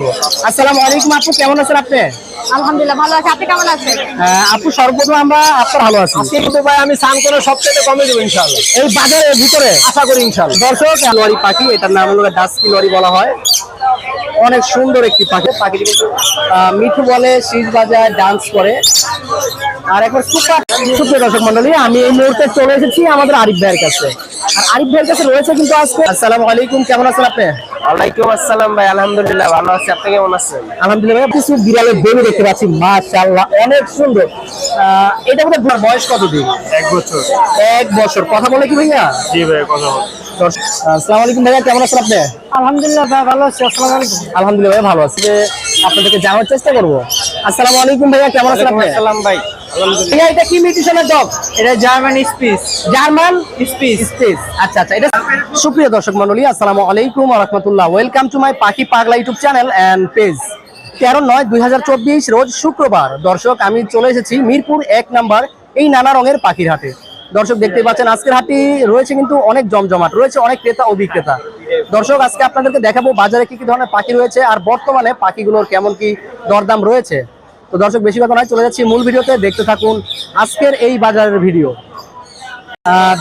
আসসালামু আলাইকুম আপু কেমন আছেন আপনি? আলহামদুলিল্লাহ ভালো আছে। আপনি কেমন আছেন? আপু সর্বপ্রথম আমরা আপনার ভালো আছি। আজকে কিন্তু ভাই আমি স্নান করে সবচেয়ে কমে দেবো ইনশাল্লাহ এই বাজারের ভিতরে? আশা করি দর্শক লরি পাখি এটার নাম হলো ডাস্কি লরি বলা হয়। অনেক সুন্দর একটি পাখি। পাখিটি কিন্তু আহ, মিঠু বলে শীষ বাজায় ডান্স করে। আর এখন সুপার সুপ্রিয় দর্শক মন্ডলী আমি এই মুহূর্তে চলে এসেছি আমাদের আরিফ ভাইয়ের কাছে। আর আরিফ ভাইয়ের কাছে রয়েছে কিন্তু আজকে আসসালামু আলাইকুম কেমন আছেন আপনি? ওয়ালাইকুম আসসালাম ভাই আলহামদুলিল্লাহ ভালো আছি। আপনি কেমন আছেন? আলহামদুলিল্লাহ ভাই, কিছু বিড়ালের বেবি দেখতে পাচ্ছি মাশাআল্লাহ অনেক সুন্দর। আহ, এটা বোধহয় আপনার বয়স এক বছর। এক বছর। কথা বলে কি ভাইয়া? জি ভাই কথা দর্শক, আসসালামু আলাইকুম ভাইয়া কেমন আছেন আপনি? আলহামদুলিল্লাহ ভালো আছি আসসালামু আলাইকুম। আলহামদুলিল্লাহ ভাই ভালো আছি। যে আপনাদেরকে জানার চেষ্টা করব। আসসালামু আলাইকুম ভাইয়া কেমন আছেন আপনি? আসসালাম ভাই ভাইয়া এটা কি মিউটেশনের ডগ এটা German spitz German spitz spitz আচ্ছা আচ্ছা এটা সুপ্রিয় দর্শক মণ্ডলী আসসালামু আলাইকুম ওয়া রাহমাতুল্লাহ। ওয়েলকাম টু মাই পাখি পাগলা ইউটিউব চ্যানেল এন্ড পেজ তেরো নয় দুই হাজার চব্বিশ রোজ শুক্রবার। দর্শক আমি চলে এসেছি মিরপুর এক নাম্বার এই নানা রঙের পাখির হাটে। দর্শক দেখতে পাচ্ছেন আজকের হাটটি রয়েছে কিন্তু অনেক জমজমাট রয়েছে অনেক ক্রেতা ও বিক্রেতা। দর্শক, আজকে আপনাদেরকে দেখাবো বাজারে কি কি ধরনের পাখি রয়েছে আর বর্তমানে পাখিগুলোর কেমন কি দরদাম রয়েছে। তো দর্শক বেশি কথা নয়, চলে যাচ্ছি মূল ভিডিওতে। দেখতে থাকুন আজকের এই বাজারের ভিডিও।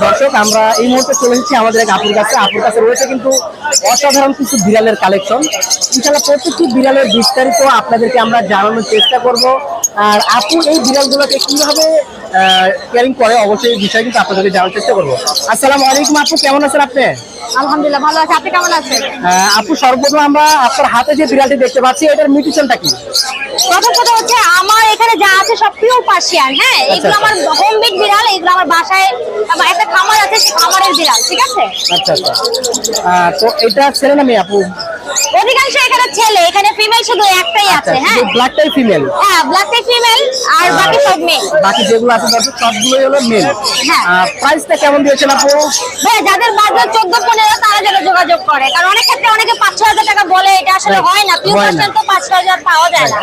দর্শক, আমরা এই মুহূর্তে চলে এসেছি আমাদের এক আপুর কাছে। আপুর কাছে রয়েছে কিন্তু অসাধারণ কিছু বিড়ালের কালেকশন। ইনশাল্লাহ প্রত্যেকটি বিড়ালের বিস্তারিত আপনাদেরকে আমরা জানানোর চেষ্টা করব। আর আপু এই বিড়ালগুলোকে কীভাবে কেয়ারিং করে? অবশ্যই এই বিষয়ে কিন্তু আপনাদেরকে জানার চেষ্টা করব। আসসালামু আলাইকুম আপু কেমন আছেন আপনি? আলহামদুলিল্লাহ ভালো আছে। আপনি কেমন আছেন? আপু সর্বপ্রথম আমরা আপনার হাতে যে বিড়ালটি দেখতে পাচ্ছি এটার মিউটেশনটা কি? প্রথম কথা হচ্ছে আমার এখানে যা আছে সব পিওর পার্সিয়ান হ্যাঁ? এগুলো আমার হোম মেড বিড়াল এগুলো আমার বাসায় একটা খামার আছে সেই খামারের বিড়াল ঠিক আছে? আচ্ছা আচ্ছা। তো এটা ছেলে না মেয়ে আপু? অধিকাংশ এখানে ছেলে এখানে ফিমেল শুধু একটাই আচ্ছা আছে হ্যাঁ? ব্ল্যাকটাই ফিমেল হ্যাঁ ফিমেল আর বাকি সব মেয়ে বাকি যেগুলো আছে দর্শক সবগুলোই হলো মেল হ্যাঁ। প্রাইসটা কেমন দিয়েছেন আপু? হ্যাঁ যাদের বাজার চোদ্দ পনেরো তারা যেন যোগাযোগ করে। কারণ অনেক ক্ষেত্রে অনেকে পাঁচ ছ হাজার টাকা বলে এটা আসলে হ্যাঁ, না। না। পার্সেন্ট তো পাওয়া যায় না।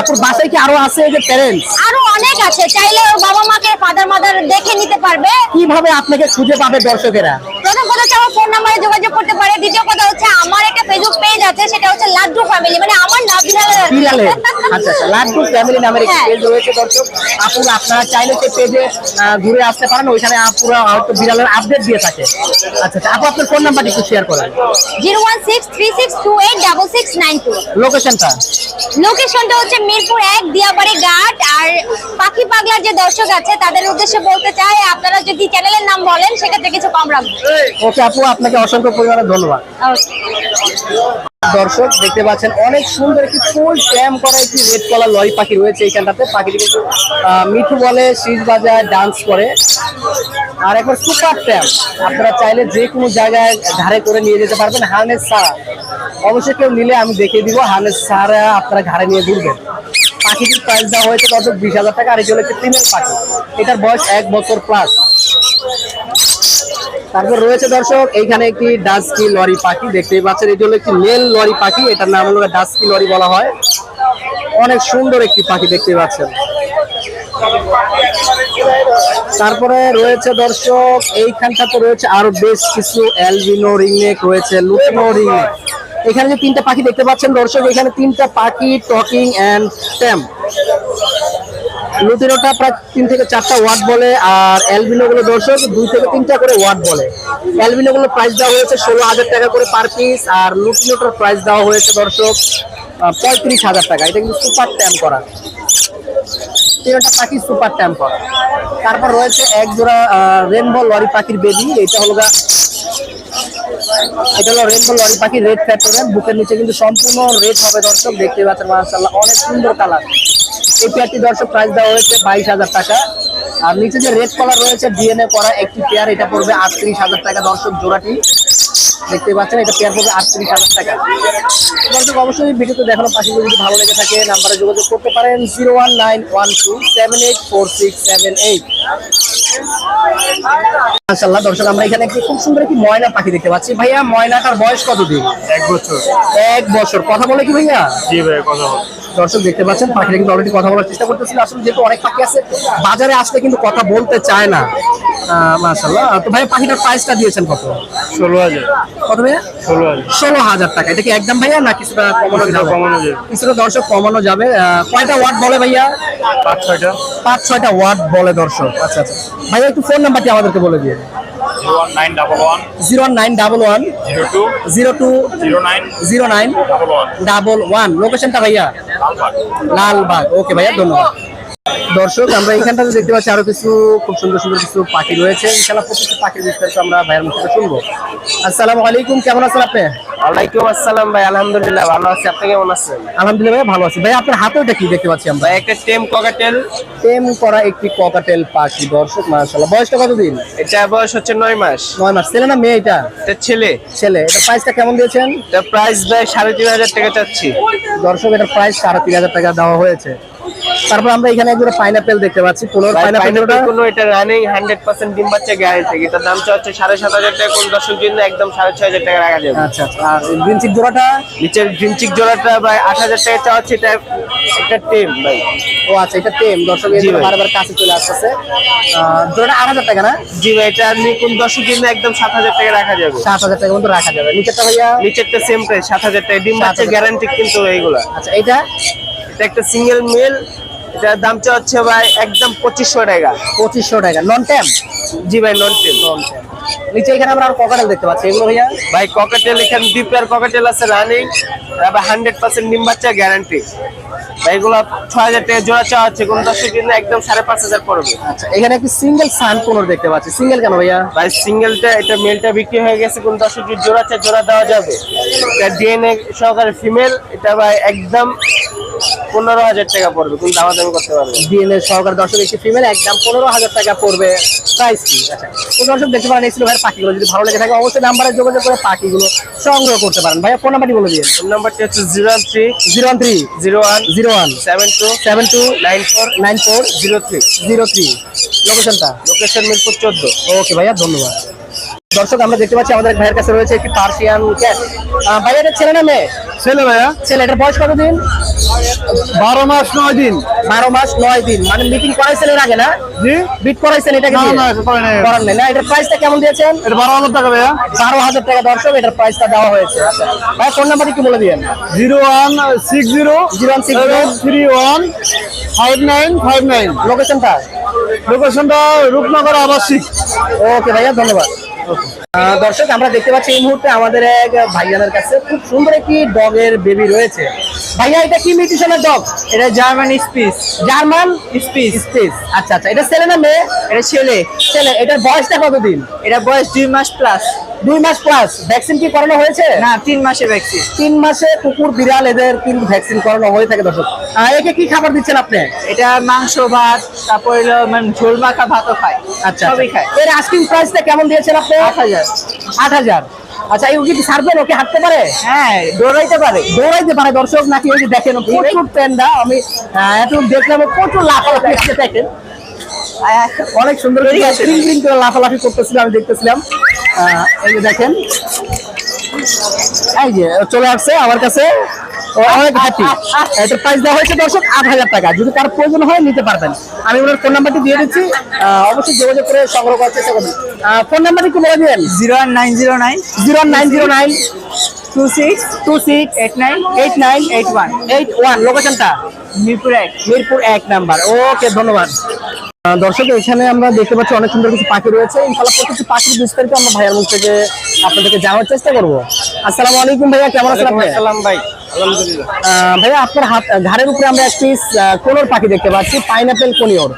আপুর বাসায় কি আরও আছে যে প্যারেন্টস আরও অনেক আছে। চাইলে ওর বাবা মাকে ফাদার মাদার দেখে নিতে পারবে। কীভাবে আপনাকে খুঁজে পাবে দর্শকেরা? প্রথম কথা হচ্ছে আমার ফোন নাম্বারে যোগাযোগ করতে পারে। দ্বিতীয় কথা হচ্ছে আমার একটা ফেসবুক পেজ আছে সেটা হচ্ছে লাড্ডু ফ্যামিলি মানে আমার নাম বিড়ালের আচ্ছা আচ্ছা লাড্ডু ফ্যামিলি নামের একটি। পেজ রয়েছে দর্শক। আপুরা আপনারা চাইলে সেই পেজে ঘুরে আসতে পারেন। ওইখানে আপুরা হয়তো বিড়ালের আপডেট দিয়ে থাকে। আচ্ছা আচ্ছা আপু আপনার ফোন নাম্বারটি একটু শেয়ার করেন। Zero one six three six two eight double six nine two. লোকেশনটা লোকেশনটা হচ্ছে মিরপুর এক দিয়াবাড়ি ঘাট। আর পাখি পাগলার যে দর্শক আছে তাদের উদ্দেশ্যে বলতে চাই আপনারা যদি চ্যানেলের নাম বলেন সেক্ষেত্রে কিছু কম রাখব। ওকে আপু আপনাকে অসংখ্য পরিমাণে ধন্যবাদ। দর্শক, দেখতে পাচ্ছেন অনেক সুন্দর একটি ফুল ট্যাম করা একটি রেড কলার লরি পাখি রয়েছে এইখানটাতে পাখিটি কিন্তু মিঠু বলে শীষ বাজায় ডান্স করে। আর একবার সুপার ট্যাম আপনারা চাইলে যে কোনো জায়গায় ধারে করে নিয়ে যেতে পারবেন হার্নেস ছাড়া। অবশ্যই কেউ নিলে আমি দেখিয়ে দিব হার্নেস ছাড়া আপনারা ঘাড়ে নিয়ে ঘুরবেন। পাখিটির প্রাইস দেওয়া হয়েছে দর্শক বিশ হাজার টাকা, আর এটি হলো একটি পাখি। এটার বয়স এক বছর প্লাস তারপর রয়েছে দর্শক, এইখানে একটি ডাস্কি লরি পাখি, দেখতেই পাচ্ছেন, এটি হলো একটি মেল লরি পাখি, এটার নাম হলো ডাস্কি লরি বলা হয়। অনেক সুন্দর একটি পাখি দেখতে পাচ্ছেন। তারপরে রয়েছে দর্শক, এইখানটাতে রয়েছে আরও বেশ কিছু অ্যালবিনো রিংনেক, রয়েছে লুটিনো রিংনেক। এখানে যে তিনটা পাখি দেখতে পাচ্ছেন দর্শক, এখানে তিনটা পাখি, টকিং অ্যান্ড ট্যাম লুতিনোটা প্রায় তিন থেকে চারটা ওয়াট বলে, আর অ্যালবিনো গুলো দর্শক দুই থেকে তিনটা করে ওয়াট বলে। অ্যালবিনো গুলো প্রাইস দেওয়া হয়েছে ষোলো হাজার টাকা করে পার পিস আর লুটিনোটার প্রাইস দেওয়া হয়েছে দর্শক পঁয়ত্রিশ হাজার টাকা। এটা কিন্তু সুপার ট্যাম করা। তিনটা পাখি সুপার ট্যাম করা। তারপর রয়েছে এক জোড়া রেনবো লরি পাখির বেবি এটা হলো এটা হলো রেনবো লরি পাখি রেড ফ্যাক্টরের বুকের নিচে কিন্তু সম্পূর্ণ রেড হবে দর্শক, দেখতে পাচ্ছেন মাশাআল্লাহ। অনেক সুন্দর কালার এই পেয়ারটি দর্শক প্রাইস দেওয়া হয়েছে বাইশ হাজার টাকা। আর নিচে যে রেড কলার রয়েছে ডিএনএ করা একটি পেয়ার এটা পড়বে আটত্রিশ হাজার টাকা দর্শক জোড়াটি। দেখতে পাচ্ছেন এটা পেয়ার পড়বে আটত্রিশ হাজার টাকা। দর্শক অবশ্যই ভিডিওতে দেখানো পাখিগুলো যদি ভালো লেগে থাকে নাম্বারে যোগাযোগ করতে পারেন zero one nine one two seven eight four six seven eight. দর্শক আমরা এখানে একটি খুব সুন্দর একটি ময়না পাখি দেখতে পাচ্ছি। ভাইয়া ময়নাটার বয়স কতদিন? এক বছর। এক বছর। কথা বলে কি ভাইয়া? জি ভাই কথা দর্শক দেখতে পাচ্ছেন পাখিরা কিন্তু অলরেডি কথা বলার চেষ্টা করতেছিল। আসলে যেহেতু অনেক পাখি আছে বাজারে আসলে কিন্তু কথা বলতে চায় না। মাশাল্লাহ তো ভাই পাখিটার প্রাইসটা দিয়েছেন কত? ষোলো হাজার। কত ভাইয়া? ষোলো হাজার। ষোলো হাজার টাকা। এটা কি একদম ভাইয়া না কিছুটা কমানো কিছুটা যাবে? কমানো যাবে। কিছুটা দর্শক কমানো যাবে। কয়টা ওয়াট বলে ভাইয়া? পাঁচ ছয়টা। পাঁচ ছয়টা ওয়াট বলে দর্শক। আচ্ছা আচ্ছা। ভাইয়া একটু ফোন নাম্বারটি আমাদেরকে বলে দিয়ে লোকেশনটা ভাইয়া? লালবাগ। ওকে ভাইয়া ধন্যবাদ। দর্শক আমরা এখানটাতে দেখতে পাচ্ছি আরও কিছু খুব সুন্দর সুন্দর কিছু পাখি রয়েছে। ইনশাআল্লাহ প্রত্যেকটা পাখির বিস্তারিত আমরা ভাইয়ের মুখ থেকে শুনব। আসসালামু আলাইকুম কেমন আছেন আপনি? ওয়ালাইকুম আসসালাম ভাই আলহামদুলিল্লাহ ভালো আছি। আপনি কেমন আছেন? আলহামদুলিল্লাহ ভালো আছি। ভাই আপনার হাতে ওটা কি দেখতে পাচ্ছি আমরা? একটা টেম ককাটেল। টেম করা একটি ককাটেল পাখি দর্শক মাশাআল্লাহ। বয়সটা কতদিন? এটা বয়স হচ্ছে নয় মাস। নয় মাস। ছেলে না মেয়ে এটা? এটা ছেলে। ছেলে। এটা প্রাইসটা কেমন দিয়েছেন? এটা প্রাইস ভাই সাড়ে তিন হাজার টাকা চাচ্ছি। দর্শক এটার প্রাইস সাড়ে তিন হাজার টাকা দেওয়া হয়েছে। তারপর আমরা এখানে একজন পাইনাপেল দেখতে পাচ্ছি পনেরো ভাই, পাইনাপেল কোনো এটা রানিং হান্ড্রেড পার্সেন্ট ডিম বাচ্চা গ্যারান্টি এটার দাম হচ্ছে সাড়ে সাত হাজার টাকা কোন দর্শক জন্য একদম সাড়ে ছয় হাজার টাকা রাখা যাবে। আচ্ছা আচ্ছা আর গ্রিন চিক জোড়াটা? নিচের ড্রিমচিক জোড়াটা ভাই আট হাজার টাকা চাওয়া হচ্ছে এটা একটা টেম ভাই। ও আচ্ছা এটা টেম দর্শক ভাই। বারবার কাছে চলে আসতেছে। আহ, জোড়াটা আট হাজার টাকা না? জি ভাই এটা আপনি কোন দর্শক জন্য একদম সাত হাজার টাকা রাখা যাবে? সাত হাজার টাকা মতো রাখা যাবে। নিচেরটা ভাইয়া? নিচেরটা সেম প্রাইস সাত হাজার টাকা ডিম বাচ্চা গ্যারান্টি কিন্তু এইগুলা। আচ্ছা এটা এটা একটা সিঙ্গেল মেল এটার দামটা হচ্ছে ভাই একদম পঁচিশশো টাকা। পঁচিশশো টাকা। নন ট্যাম জি ভাই নন টেন নিচে এখানে আমরা আর ককাটেল দেখতে পাচ্ছি। এগুলো ভাইয়া? ভাই ককাটেল এখানে দুই পেয়ার ককাটেল আছে রানিং তারপর হান্ড্রেড পার্সেন্ট ডিম বাচ্চা গ্যারান্টি ভাই এগুলো ছয় হাজার টাকা জোড়া চাওয়া হচ্ছে কোন জন্য একদম সাড়ে পাঁচ হাজার পড়বে। আচ্ছা এখানে একটি সিঙ্গেল সান কোনর দেখতে পাচ্ছি। সিঙ্গেল কেন ভাইয়া? ভাই সিঙ্গেলটা এটা মেলটা বিক্রি হয়ে গেছে কোন জোড়া জোড়া দেওয়া যাবে। এটা ডিএনএ সহকারে ফিমেল এটা ভাই একদম পনেরো হাজার টাকা পড়বে কোন করতে পারবে। ডিএনএ সহকার দর্শক একটি ফিমেল একদম পনেরো হাজার টাকা পড়বে প্রাইস কি? আচ্ছা তো দর্শক দেখতে পারেন পাখিগুলো। যদি ভালো লেগে থাকে অবশ্যই নাম্বারে যোগাযোগ করে পাখিগুলো সংগ্রহ করতে পারেন। ভাইয়া ফোন নাম্বারটি বলে দিয়ে ফোন নাম্বারটি হচ্ছে zero three zero one three zero one zero one seven two seven two nine four nine four zero three zero three লোকেশনটা লোকেশন মিরপুর চোদ্দ। ওকে ভাইয়া ধন্যবাদ। দর্শক আমরা দেখতে পাচ্ছি আমাদের ভাইয়ের কাছে রয়েছে একটি পার্সিয়ান ক্যাট ভাইয়া এটা ছেলে না মেয়ে? ছেলে ভাইয়া। ছেলে এটার বয়স কতদিন? বারো মাস নয় দিন। বারো মাস নয় দিন। মানে মিটিং করাইছেন এর আগে না? জি। বিট করাইছেন এটাকে না, না, এটা করাই নাই। না এটার প্রাইসটা কেমন দিয়েছেন? এটা বারো হাজার টাকা ভাইয়া। বারো হাজার টাকা দর্শক এটার প্রাইসটা দেওয়া হয়েছে। আচ্ছা ভাই ফোন নাম্বার একটু বলে দিয়েন। Zero one six zero zero one six zero. Three one five nine five nine. লোকেশনটা লোকেশনটা রূপনগর আবাসিক। ওকে ভাইয়া ধন্যবাদ। দর্শক, আমরা দেখতে পাচ্ছি এই মুহূর্তে আমাদের এক ভাইজানের কাছে খুব সুন্দর একটি ডগের বেবি রয়েছে। ভাইয়া এটা কি মিউটিশনের ডগ এটা German spitz German spitz spitz আচ্ছা আচ্ছা এটা ছেলে না মেয়ে? এটা ছেলে। ছেলে এটার বয়সটা কতদিন? এটা বয়স দুই মাস প্লাস দুই মাস প্লাস ভ্যাকসিন কি করানো হয়েছে? না তিন মাসের ভ্যাকসিন তিন মাসে কুকুর বিড়াল এদের কিন্তু ভ্যাকসিন করানো হয়ে থাকে দর্শক। একে কি খাবার দিচ্ছেন আপনি? এটা মাংস ভাত তারপর মানে ঝোল মাখা ভাতও খায়। আচ্ছা সবই খায়। এর আস্কিং প্রাইসটা কেমন দিয়েছেন আপনি? আট হাজার। আট হাজার। আচ্ছা এই কি ছাড়বেন? ওকে হাঁটতে পারে? হ্যাঁ দৌড়াইতে পারে। দৌড়াইতে পারে দর্শক নাকি ওই যে দেখেন প্রচুর প্যান্ডা আমি এত দেখলাম প্রচুর লাফালাফি করতে দেখেন। অনেক সুন্দর গ্রিন গ্রিন করে লাফালাফি করতেছিলাম আমি দেখতেছিলাম। এই যে দেখেন। এই যে চলে আসছে আমার কাছে। অনেক হ্যাপি এটা প্রাইস দেওয়া হয়েছে দর্শক আট হাজার টাকা। যদি কার প্রয়োজন হয় নিতে পারবেন। আমি ওনার ফোন নাম্বারটি দিয়ে দিচ্ছি। অবশ্যই যোগাযোগ করে সংগ্রহ করার চেষ্টা করবেন। ফোন নাম্বারটি একটু বলে দিবেন? Zero one nine zero nine zero nine zero nine two six two six eight nine eight nine eight one. Eight one. লোকেশনটা? মিরপুর এক। মিরপুর এক নাম্বার। ওকে ধন্যবাদ। দর্শক এখানে আমরা দেখতে পাচ্ছি অনেক সুন্দর কিছু পাখি রয়েছে। ইনশাল্লাহ প্রত্যেকটি পাখির বিস্তারিত আমরা ভাইয়ার মুখ থেকে আপনাদেরকে জানার চেষ্টা করব। আসসালামু আলাইকুম ভাইয়া কেমন আছেন আপনি? আসসালাম ভাই। ভাইয়া আপনার হাত ঘাড়ের উপরে আমরা একটি কোনোর পাখি দেখতে পাচ্ছি পাইনাপেল কোনিওর।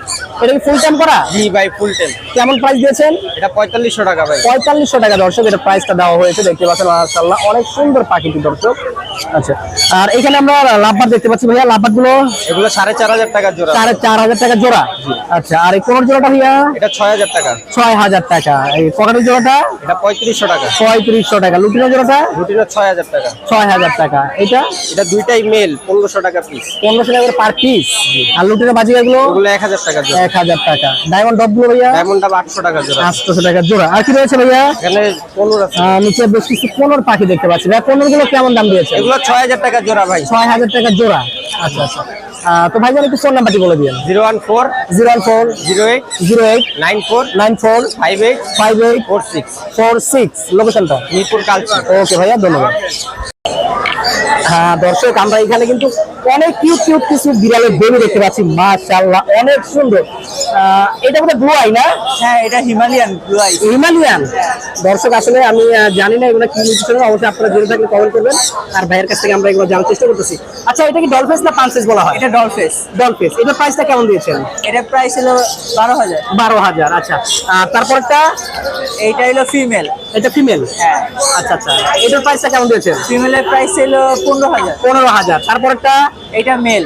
এটা কি ফুল টাইম করা? জি ভাই ফুল টাইম কেমন প্রাইস দিয়েছেন? এটা পঁয়তাল্লিশশো টাকা ভাই। পঁয়তাল্লিশশো টাকা দর্শক এটা প্রাইসটা দেওয়া হয়েছে দেখতে পাচ্ছেন মাশাআল্লাহ। অনেক সুন্দর পাখিটি দর্শক। আচ্ছা। আর এখানে আমরা লাভবার দেখতে পাচ্ছি ভাইয়া লাভবারগুলো এগুলো সাড়ে চার হাজার টাকার জোড়া। সাড়ে চার হাজার টাকা জোড়া। আচ্ছা আর এই কোনোর জোড়াটা ভাইয়া? এটা ছয় হাজার টাকা। ছয় হাজার টাকা। এই পকেটের জোড়াটা? এটা পঁয়ত্রিশশো টাকা। পঁয়ত্রিশশো টাকা। লুটিনের জোড়াটা? রুটিনের ছয় হাজার টাকা। ছয় হাজার টাকা। এটা? এটা দুইটাই মেল পনেরোশো টাকা পিস পনেরোশো টাকা পার পিস আর লুটিনের বাজিকা গুলো এক হাজার টাকা এক হাজার টাকা। ডায়মন্ড ডবগুলো ভাইয়া? ডায়মন্ড ডাব আটশো টাকা জোড়া। আটশোশো টাকা জোড়া। আর কি রয়েছে ভাইয়া? এখানে পনেরো নিচে বেশ কিছু কোনোর পাখি দেখতে পাচ্ছি। ভাইয়া কোনোরগুলো কেমন দাম দিয়েছে? এগুলো ছয় হাজার টাকা জোড়া ভাই। ছয় হাজার টাকা জোড়া। আচ্ছা আচ্ছা। আহ, তো ভাইজান একটু ফোন নাম্বারটি বলে দিন zero one four zero one four zero eight zero eight nine four nine four five eight five eight four six. Four six. লোকেশনটা মিরপুর কালচার ওকে ভাইয়া ধন্যবাদ। হ্যাঁ দর্শক আমরা এখানে কিন্তু অনেক কিউট কিউট কিছু বিড়ালের বেবি দেখতে পাচ্ছি। মাশাআল্লাহ অনেক সুন্দর। এটা বোধহয় ব্লু আই না? হ্যাঁ এটা হিমালয়ান ব্লু আই হিমালয়ান? দর্শক আসলে আমি জানি না এগুলো কি নিউট্রিশন অবশ্যই আপনারা জেনে থাকলে কমেন্ট করবেন। আর ভাইয়ের কাছ থেকে আমরা এগুলো জানার চেষ্টা করতেছি। আচ্ছা এটা কি ডলফেস না পানসেস বলা হয়? এটা ডলফেস ডলফেস এটার প্রাইসটা কেমন দিয়েছেন? এটা প্রাইস হলো বারো হাজার। বারো হাজার আচ্ছা। তারপরটা? এইটা হলো ফিমেল এটা ফিমেল হ্যাঁ। আচ্ছা আচ্ছা। এটার প্রাইসটা কেমন দিয়েছেন? ফিমেলের প্রাইস হলো পনেরো হাজার। পনেরো হাজার। তারপরটা? এটা মেল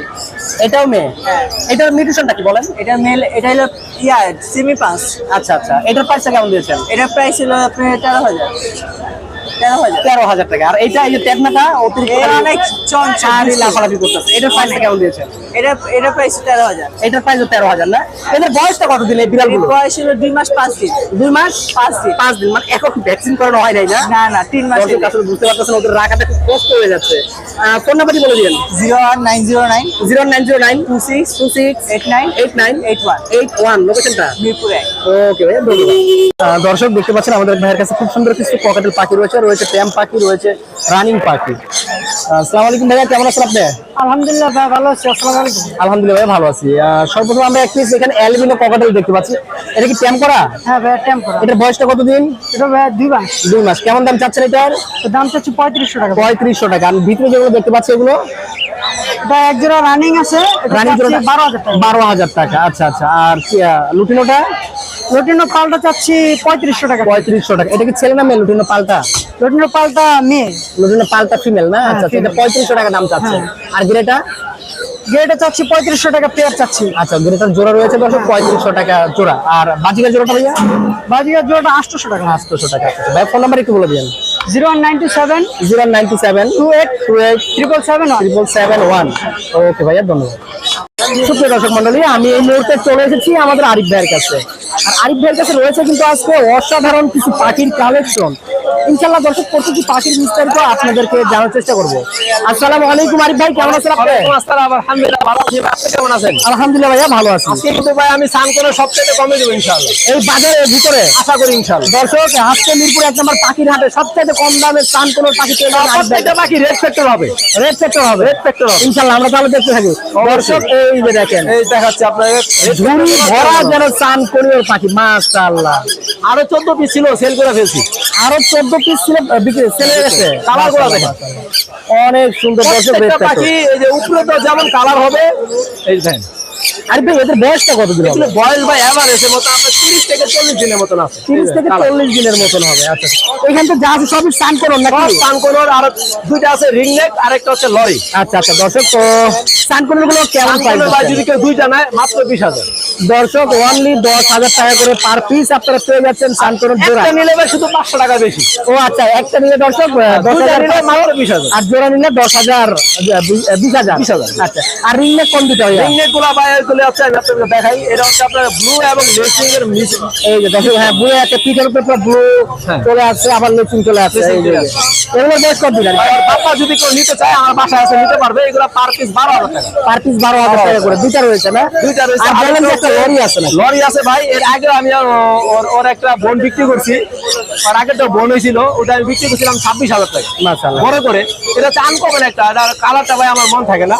এটাও মেয়ে? হ্যাঁ। এটার নিউট্রিশনটা কি বলেন? এটা মেল এটা হলো ইয়া সিমি পাঁচ আচ্ছা আচ্ছা। এটার প্রাইসটা কেমন দিয়েছেন? এটার প্রাইস হলো আপনার তেরো হাজার। তেরো হাজার। টাকা। আর এইটা এই যে টেকনাটা অতিরিক্ত অনেক চঞ্চল লাফালাফি করতেছে। এটার প্রাইসটা কেমন দিয়েছেন এটা এটা প্রাইস তেরো হাজার। এটার প্রাইস তেরো হাজার না? এদের বয়সটা কতদিন এই এর বয়স হলো দুই মাস পাঁচ দিন। দুই মাস পাঁচ দিন। পাঁচ দিন। মানে এখন ভ্যাকসিন করানো হয় নাই না? না না তিন মাস দর্শক আসলে বুঝতে পারতেছেন ওদের রাখাটা খুব কষ্ট হয়ে যাচ্ছে। ফোন নাম্বারটি বলে দিন zero one nine zero nine. Zero nine zero nine. Two six two six. Eight nine. Eight nine. Eight one. Eight one. লোকেশনটা? মিরপুর। ওকে ভাই ধন্যবাদ। দর্শক দেখতে পাচ্ছেন আমাদের ভাইয়ের কাছে খুব সুন্দর কিছু পকেটের পাখি রয়েছে। রয়েছে ট্যাম পাখি রয়েছে রানিং পাখি। আসসালামু আলাইকুম ভাইয়া কেমন আছেন আপনি? আলহামদুলিল্লাহ ভাই ভালো আছি আসসালামু আলাইকুম। আলহামদুলিল্লাহ ভাই ভালো আছি। সর্বপ্রথম আমরা এক পিস এখানে অ্যালবিনো পকেটেল দেখতে পাচ্ছি। এটা কি ট্যাম করা? হ্যাঁ ভাই টেম্পোরা এটার বয়সটা কতদিন? এটা ভাই দুই মাস। দুই মাস। কেমন দাম চাচ্ছেন এটার? দাম চাচ্ছি পঁয়ত্রিশশো টাকা। পঁয়ত্রিশশো টাকা। আর ভিতরে যেগুলো দেখতে পাচ্ছি এগুলো? এটা এক জোড়া রানিং আছে রানিং জোড়া বারো হাজার টাকা। বারো হাজার টাকা। আচ্ছা আচ্ছা। আর লুটিনোটা? রোটিনো পালটা চাচ্ছি পঁয়ত্রিশশো টাকা পঁয়ত্রিশশো টাকা। এটা কি ছেলে না মেয়ে লুটিনো পাল্টা? রোটিনো পালটা মেয়ে। লুটিনো পাল্টা ফিমেল না? আচ্ছা আচ্ছা, এটা পঁয়ত্রিশশো টাকা দাম চাচ্ছে। আর গ্রেটা? গেটে চাচ্ছি পঁয়ত্রিশশো টাকা পেয়ার চাচ্ছি। আচ্ছা গ্রেটার জোড়া রয়েছে দর্শক পঁয়ত্রিশশো টাকা জোড়া। আর বাজিকার জোড়াটা ভাইয়া? বাজিকার জোড়াটা আটশোশো টাকা। আটশোশো টাকা। আচ্ছা, ভাই ফোন নাম্বার একটু বলে দিন zero one nine two seven zero ninety seven two eight two eight triple seven triple seven one. Okay ভাইয়া ধন্যবাদ। সুপ্রিয় দর্শক মন্ডলী আমি এই মুহূর্তে চলে এসেছি আমাদের আরিফ ভাইয়ের কাছে। আর আরিফ ভাইয়ের কাছে রয়েছে কিন্তু আজকে অসাধারণ কিছু পাখির কালেকশন ইনশাল্লাহ দর্শক প্রত্যেকটি পাখির বিস্তারিত আপনাদেরকে জানার চেষ্টা করব। আসসালামু আলাইকুম আরিফ ভাই কেমন আছেন আপনি? আলহামদুলিল্লাহ ভালো আছি। আপনি কেমন আছেন? আলহামদুলিল্লাহ ভাইয়া ভালো আছি। কিন্তু ভাই আমি সান করে সবচেয়ে কমে দেবো ইনশাআল্লাহ। এই বাজারের ভিতরে? আশা করি ইনশাআল্লাহ। দর্শক আজকে মিরপুর এক নম্বর পাখির হাটে সবচেয়ে কম দামে স্থান কোন পাখি পেয়ে যাবেন প্রত্যেকটা বাকি রেড ফ্যাক্টর হবে। রেড সেক্টর হবে। রেড সেক্টর হবে। ইনশাআল্লাহ আমরা তাহলে দেখতে থাকি। দর্শক এই যে দেখেন। এই দেখাচ্ছি আপনার ঝুড়ি ভরা যেন চান কোরিয়ার পাখি মাশাআল্লাহ। আরও চোদ্দ পিস ছিল সেল করে ফেলছি। আরও চোদ্দ পিস ছিল বিক্রি সেলে গেছে। কালারগুলো দেখেন। অনেক সুন্দর দর্শক পাখি এই যে উপরে তো যেমন কালার হবে এই দেখেন। আরে ভাই এদের বয়সটা কত দিন হবে? বয়স ভাই এভারেজের মতো আপনার তিরিশ থেকে চল্লিশ দিনের মতন আছে। তিরিশ থেকে চল্লিশ দিনের মতন হবে আচ্ছা। এখান থেকে যা আছে সবই স্নান করুন নাকি? সানকোনোর আর দুইটা আছে রিং নেক আরেকটা হচ্ছে লরি। আচ্ছা আচ্ছা দর্শক তো স্নান করুনগুলো কেমন সানকোনোর ভাই যদি কেউ দুইটা নেয় মাত্র বিশ হাজার। দর্শক অনলি দশ হাজার টাকা করে পার পিস আপনারা পেয়ে যাচ্ছেন স্নান করুন জোড়া। একটা নিলে ভাই শুধু পাঁচশো টাকা বেশি। ও আচ্ছা একটা নিলে দর্শক আহ, দশ দুইটা হাজার নিলে মাত্র বিশ হাজার। আর জোড়া নিলে দশ হাজার আহ, বিশ হাজার। আচ্ছা আর রিং নেক কোন দিতে হয়? রিং নেকগুলা ভাই হচ্ছে আমি দেখাই। এটা হচ্ছে আপনার ব্লু এবং লেসিং এর মিস- এই যে দর্শক হ্যাঁ ব্লু একটা উপরে ব্লু। চলে আসছে আবার লেচিং চলে আসছে এই যে চলে আসছে। কত দিলেন আর পাপা যদি কেউ নিতে চায় আমার বাসায় আছে নিতে পারবে। এগুলো পার পিস বারো হাজার টাকা। পার পিস বারো হাজার টাকা করে। দুইটা রয়েছে না? দুইটা রয়েছে। আর বললেন একটা লরি আছে না লরি আছে ভাই। এর আগে আমি ওর ওর একটা বোন বিক্রি করছি। আর আগে বোন হয়েছিল। ওটা আমি বিক্রি করছিলাম ছাব্বিশ হাজার টাকা। বড় করে। এটা হচ্ছে আনকমন একটা। এটার কালারটা ভাই আমার মন থাকে না।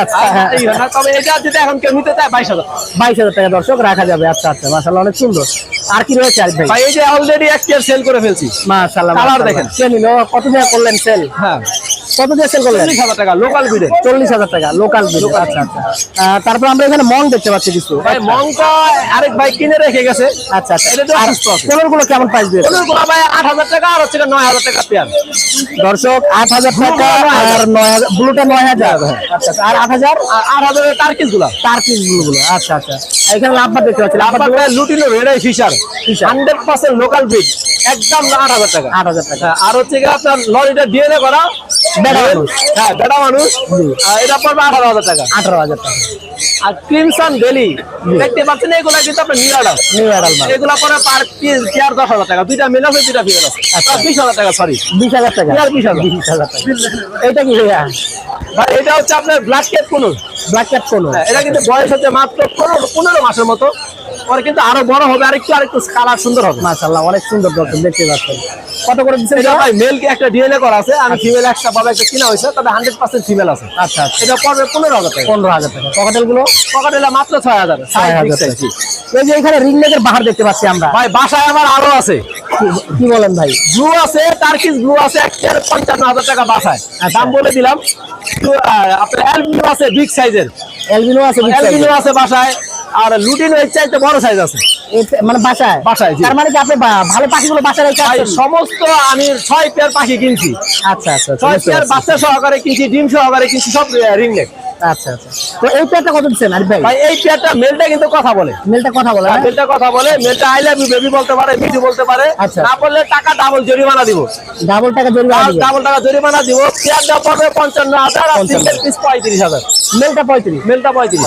আর। এই তবে এটা যদি এখন কেউ নিতে চায় বাইশ হাজার বাইশ হাজার টাকা দর্শক রাখা যাবে। আচ্ছা আচ্ছা। মাশাআল্লাহ অনেক সুন্দর। আর কি রয়েছে ভাই? এই যে অলরেডি এক সেল করে ফেলছি। দেখেন। নিল কত করলেন সেল? হ্যাঁ। কত দিয়ে সেল করলেন? চল্লিশ হাজার টাকা লোকাল হাজার টাকা লোকাল বিল আচ্ছা আচ্ছা। তারপর আমরা এখানে মং দেখতে পাচ্ছি কিছু। ভাই মংটা আরেক ভাই কিনে রেখে গেছে। আচ্ছা আচ্ছা। এটা তো অসুস্থ আছে। কলরগুলো কেমন প্রাইস দিয়ে? ওগুলো ভাই টাকা আর হচ্ছে নয় হাজার টাকা পেয়ার দর্শক আট হাজার টাকা আর নয় হাজার ব্লুটা নয় হাজার। আচ্ছা আচ্ছা, আর আট হাজার? আর আট হাজারের টার্কিসগুলা। টার্কিসগুলো আচ্ছা আচ্ছা। এখানে লাভবার দেখতে পাচ্ছি আপনার lutino red Fischer. Fisher। Hundred percent local breed একদম আট হাজার টাকা। আট হাজার টাকা। হ্যাঁ, আর হচ্ছে আপনার লরিটা ডিএনএ করা। হ্যাঁ বেটা মানুষ। এটা পড়বে আঠারো হাজার টাকা। আঠারো হাজার টাকা। আর ক্রিমসন ভ্যালি দেখতে পাচ্ছেন এগুলা কিন্তু আপনার নিউ অর্ডার নিউ অ্যাডাল মাল। এগুলা পরে পার পিস পেয়ার দশ হাজার টাকা? দুইটা মেল আছে দুইটা ফিমেল আছে। আচ্ছা। বিশ হাজার টাকা সরি বিশ হাজার টাকা। পেয়ার বিশ হাজার? বিশ হাজার টাকা। এটা কি ভাইয়া? ভাই এটা হচ্ছে আপনার ব্লাড কেপ কোনো ব্ল্যাক কোনো এটা কিন্তু বয়স হচ্ছে মাত্র পনেরো পনেরো মাসের মতো। পরে কিন্তু আরও বড় হবে আরেকটু আরেকটু কালার সুন্দর হবে। মাশাআল্লাহ অনেক সুন্দর দেখতে পাচ্ছেন। কত করে দিচ্ছেন ভাই মেল কে একটা ডিএনএ করা আছে আমি ফিমেল একটা একটা কিনা হয়েছে তবে হান্ড্রেড পার্সেন্ট ফিমেল আছে। আচ্ছা আচ্ছা। এটা পড়বে পনেরো হাজার টাকা। পনেরো হাজার টাকা। পকেটেলগুলো পকেটেলা মাত্র ছয় হাজার। ছয় হাজার এই যে এখানে রিং নেকের বাহার দেখতে পাচ্ছি আমরা। ভাই বাসায় আমার আরও আছে। কি- বলেন ভাই? ব্লু আছে টার্কিস ব্লু আছে একটা পঞ্চান্ন হাজার টাকা বাসায়। দাম বলে দিলাম। আপনার অ্যালবিনো আছে বিগ সাইজের এলবিনো আছে অ্যালবিনো আছে বাসায়। আর লুটিন এর চাইতে বড় সাইজ আছে। মানে বাসায়? বাসায়। তার মানে কি আপনি ভালো পাখিগুলো বাসায় রেখে সমস্ত আমি ছয় পেয়ার পাখি কিনছি। আচ্ছা আচ্ছা আচ্ছা, ছয় পেয়ার বাচ্চা সহকারে কিনছি ডিম সহকারে কিনছি সব রিং নেক আচ্ছা আচ্ছা। তো এই পেয়ারটা কত দিচ্ছেন আরিফ ভাই? ভাই এই পেয়ারটা মেলটা কিন্তু কথা বলে। মেলটা কথা বলে মেলটা কথা বলে মেলটা আই লাভ ইউ বেবি বলতে পারে মিঠু বলতে পারে। আচ্ছা। না বললে টাকা ডাবল জরিমানা দিব। ডাবল টাকা জরিমানা। ডাবল টাকা জরিমানা দিব। পেয়ারটা পড়বে পঞ্চান্ন হাজার আর সিঙ্গেল পিস মেলটা পঁয়ত্রিশ। মেলটা পঁয়ত্রিশ।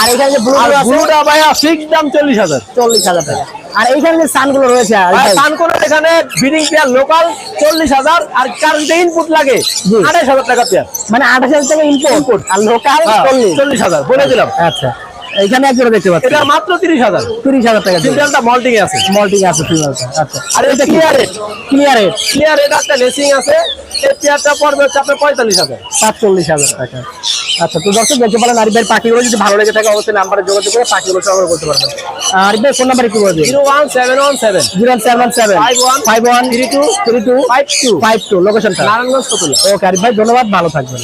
আর এখানে যে ব্লু আছে? ব্লুটা ভাইয়া ফিক্স দাম চল্লিশ হাজার। চল্লিশ হাজার টাকা। আর এইখানে যে সানগুলো রয়েছে সানগুলো এখানে বিডিং পেয়ার লোকাল চল্লিশ হাজার আর কারেন্টে ইনপুট লাগে। আঠাশ হাজার টাকা পেয়ার মানে আঠাশ হাজার টাকা ইনপুট আর লোকাল চল্লিশ। চল্লিশ হাজার বলে দিলাম। আচ্ছা। এখানে এক জোড়া দেখতে পাচ্ছি। এটা মাত্র তিরিশ হাজার। তিরিশ হাজার টাকা সিঙ্গেলটা মল্টিং আছে। মল্টিং আছে ফিমেলটা আচ্ছা। আর এটা clear rate clear rate clear rate একটা লেসিং আছে। এই পড়বে হচ্ছে আপনার টাকা। আচ্ছা তো দর্শক দেখতে পারেন আরিফ ভাই পাখিগুলো যদি ভালো লেগে থাকে অবশ্যই নাম্বারে যোগাযোগ করে পাখিগুলো সংগ্রহ করতে পারবেন। আরিফ ভাই ফোন নাম্বার একটু বলে দিন zero one seven one seven. Zero seven seven. Five five one three two three two five two five two. লোকেশনটা নারায়ণগঞ্জ কতুল্লা ওকে আরিফ ভাই ধন্যবাদ ভালো থাকবেন।